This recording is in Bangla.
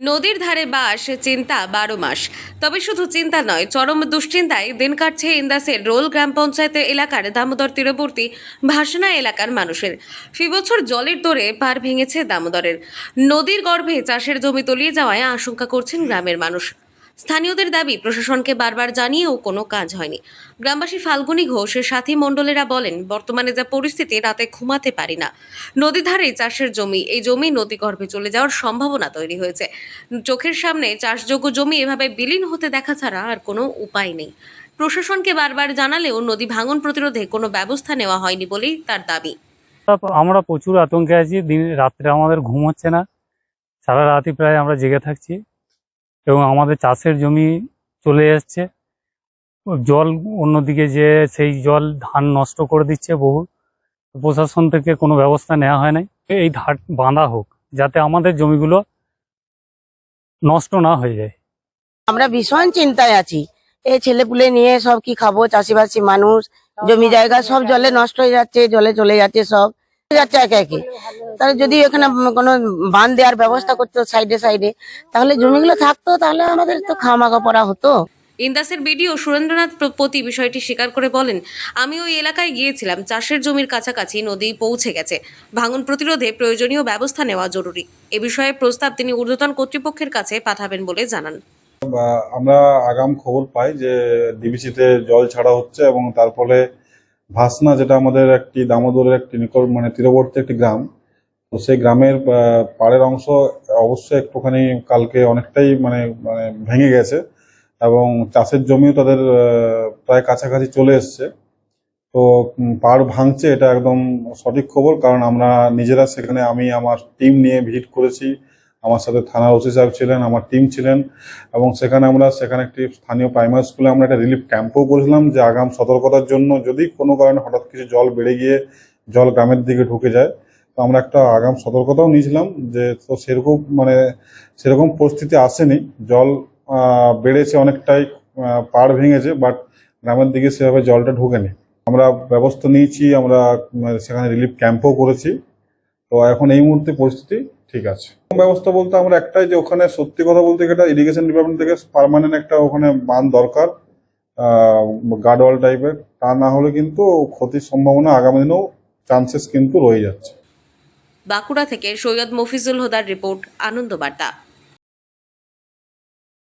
নদীর ধারে বাস, চিন্তা বারো মাস। তবে শুধু চিন্তা নয়, চরম দুশ্চিন্তায় দিন কাটছে ইন্দাসের রোল গ্রাম পঞ্চায়েতের এলাকার দামোদর তীরবর্তী ভাসনা এলাকার মানুষের। ফি বছর জলের দরে পার ভেঙেছে দামোদরের। নদীর গর্ভে চাষের জমি তলিয়ে যাওয়ায় আশঙ্কা করছেন গ্রামের মানুষ। স্থানীয়দের দাবি, প্রশাসনকে বারবার জানিয়েও কোনো কাজ হয়নি। গ্রামবাসী ফাল্গুনী ঘোষের সাথী মণ্ডলেরা বলেন, বর্তমানে যা পরিস্থিতি রাতে ঘুমাতে পারি না। নদী ধারে চাষের জমি, এই জমি নদী গর্ভে চলে যাওয়ার সম্ভাবনা তৈরি হয়েছে। চোখের সামনে চাষযোগ্য জমি এভাবে বিলীন হতে দেখা ছাড়া আর কোনো উপায় নেই। প্রশাসনকে বারবার জানালেও নদী ভাঙন প্রতিরোধে কোনো ব্যবস্থা নেওয়া হয়নি বলেই তার দাবি। আমরা- প্রচুর আতঙ্কে আছি। দিন, রাত্রে আমাদের ঘুম হচ্ছে না। সারা রাতই প্রায় আমরা জেগে থাকছি। এবং আমাদের চাষের জমি চলে যাচ্ছে জল অন্যদিকে যে সেই জল ধান নষ্ট করে দিচ্ছে বহু। প্রশাসন থেকে কোনো ব্যবস্থা নেওয়া হয় নাই। এই ঘাট বাঁধা হোক, যাতে আমাদের জমিগুলো নষ্ট না হয়ে যায়। আমরা ভীষণ চিন্তায় আছি। এই ছেলেপুলে নিয়ে সব কি খাব? চাষিবাসী মানুষ, জমি জায়গা সব জলে নষ্ট হয়ে যাচ্ছে, জলে চলে যাচ্ছে সব। যাচ্ছে একে একে। তাহলে যদি এখানে কোনো বাঁধ দেওয়ার ব্যবস্থা করতো সাইডে সাইডে তাহলে জমিগুলো থাকতো তাহলে আমাদের তো খামাখা পড়া হতো। ইন্দাসের বিডিও সুরেন্দ্রনাথ প্রতি বিষয়টি স্বীকার করে বলেন আমি ওই এলাকায় গিয়েছিলাম চাষের জমির কাছাকাছি নদী পৌঁছে গেছে। ভাঙন প্রতিরোধে প্রয়োজনীয় ব্যবস্থা নেওয়া জরুরি। এ বিষয়ে প্রস্তাব তিনি ঊর্ধ্বতন কর্তৃপক্ষের কাছে পাঠাবেন বলে জানান। বা আমরা আগাম খবর পাই যে ডিবিসিতে জল ছাড়া হচ্ছে এবং তার ফলে ভাসনা, যেটা আমাদের একটি দামোদরের একটি নিকট মানে তীরবর্তী একটি গ্রাম, তো সেই গ্রামের পাড়ের অংশ অবশ্যই একটুখানি কালকে অনেকটাই মানে মানে ভেঙে গেছে এবং চাষের জমিও তাদের প্রায় কাছাকাছি চলে এসছে। তো পাড় ভাঙছে এটা একদম সঠিক খবর, কারণ আমরা নিজেরা সেখানে, আমি, আমার টিম নিয়ে ভিজিট করেছি। আমার সাথে থানার ওসি সাহেব ছিলেন, আমার টিম ছিলেন এবং সেখানে আমরা, সেখানে একটি স্থানীয় প্রাইমারি স্কুলে আমরা একটা রিলিফ ক্যাম্পও করেছিলাম যে আগাম সতর্কতার জন্য যদি কোনো কারণে হঠাৎ কিছু জল বেড়ে গিয়ে জল গ্রামের দিকে ঢুকে যায়, তো আমরা একটা আগাম সতর্কতাও নিয়েছিলাম যে তো সেরকম মানে সেরকম পরিস্থিতি আসেনি। জল বেড়েছে অনেকটাই পাড় ভেঙেছে বাট গ্রামের দিকে সেভাবে জলটা ঢুকেনি। আমরা ব্যবস্থা নিয়েছি, আমরা সেখানে রিলিফ ক্যাম্পও করেছি। তো এখন এই মুহূর্তে পরিস্থিতি ঠিক আছে। ব্যবস্থা বলতে আমরা একটাই যে ওখানে সত্যি কথা বলতে গেলে ইরিগেশন ডিপার্টমেন্ট থেকে পারমানেন্ট একটা ওখানে বান দরকার গার্ডওয়াল টাইপের তা না হলে কিন্তু ক্ষতির সম্ভাবনা আগামী দিনেও চান্সেস কিন্তু রয়ে যাচ্ছে। বাঁকুড়া থেকে সৈয়দ মফিজুল হোদার রিপোর্ট, আনন্দবার্তা।